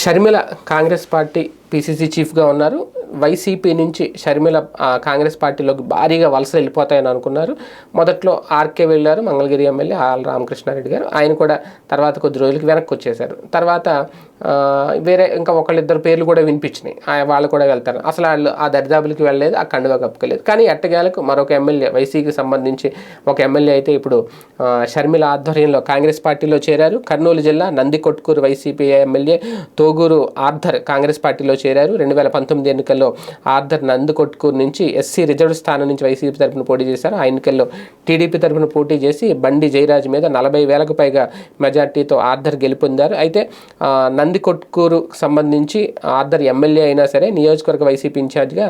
Sharmila Congress party PCC చీఫ్గా ఉన్నారు. YCP నుంచి షర్మిల కాంగ్రెస్ పార్టీలోకి భారీగా వలస వెళ్ళిపోతాయని అనుకున్నారు. మొదట్లో ఆర్కే వెళ్ళారు మంగళగిరి ఎమ్మెల్యే ఆల్ రామకృష్ణారెడ్డి గారు. ఆయన కూడా తర్వాత కొద్ది రోజులకి వెనక్కి వచ్చేశారు. తర్వాత వేరే ఇంకా ఒకళ్ళిద్దరు పేర్లు కూడా వినిపించినాయి. వాళ్ళు కూడా వెళ్తారు. అసలు వాళ్ళు ఆ దరిదాపులకి వెళ్ళలేదు ఆ కండువా కప్పుకోలేదు. కానీ ఎట్టగాలకు మరొక ఎమ్మెల్యే వైసీకి సంబంధించి ఒక ఎమ్మెల్యే అయితే ఇప్పుడు షర్మిల ఆధ్వర్యంలో కాంగ్రెస్ పార్టీలో చేరారు. కర్నూలు జిల్లా Nandikotkur YCP MLA Thoguru Arthur Congress పార్టీలో చేరారు. రెండు వేల పంతొమ్మిది ఎన్నికల్లో ఆర్థర్ నందికొట్కూరు నుంచి ఎస్సీ రిజర్వ్ స్థానం నుంచి వైసీపీ తరపున పోటీ చేశారు. ఆ ఎన్నికల్లో టీడీపీ తరపున పోటీ చేసి బండి జయరాజ్ మీద నలభై వేలకు పైగా మెజార్టీతో ఆర్థర్ గెలుపొందారు. అయితే నంది నందికొట్కూరు సంబంధించి ఆర్థర్ ఎమ్మెల్యే అయినా సరే నియోజకవర్గ వైసీపీ ఇన్ఛార్జ్గా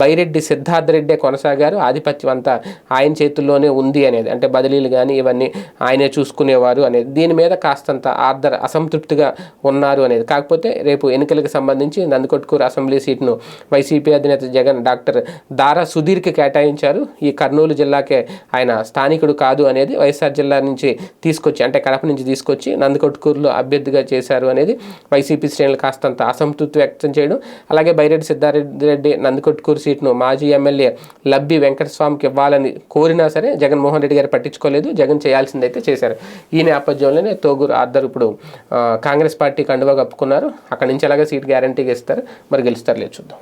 బైరెడ్డి సిద్ధార్థరెడ్డే కొనసాగారు. ఆధిపత్యం అంతా ఆయన చేతుల్లోనే ఉంది అనేది అంటే బదిలీలు కానీ ఇవన్నీ ఆయనే చూసుకునేవారు అనేది. దీని మీద కాస్తంత ఆర్థర్ అసంతృప్తిగా ఉన్నారు అనేది. కాకపోతే రేపు ఎన్నికలకు సంబంధించి నందికొట్కూరు అసెంబ్లీ సీట్ను వైసీపీ అధినేత జగన్ డాక్టర్ దారా సుధీర్కి కేటాయించారు. ఈ కర్నూలు జిల్లాకే ఆయన స్థానికుడు కాదు అనేది వైఎస్ఆర్ జిల్లా నుంచి తీసుకొచ్చి అంటే కడప నుంచి తీసుకొచ్చి నందికొట్కూరులో అభ్యర్థిగా చేశారు అనేది వైసీపీ శ్రేణులు కాస్తంత అసంతృప్తి వ్యక్తం చేయడం. అలాగే బైరెడ్డి సిద్ధారెడ్డి రెడ్డి నందికొట్కూరు సీట్ను మాజీ ఎమ్మెల్యే లబ్బి వెంకటస్వామికి ఇవ్వాలని కోరినా సరే జగన్మోహన్ రెడ్డి గారు పట్టించుకోలేదు. జగన్ చేయాల్సిందైతే చేశారు. ఈ నేపథ్యంలోనే తోగూరు ఆద్దరు ఇప్పుడు కాంగ్రెస్ పార్టీ కండువా కప్పుకున్నారు. అక్కడి నుంచి అలాగే సీట్ గ్యారంటీగా ఇస్తారు. మరి గెలుస్తారు లేదు చూద్దాం.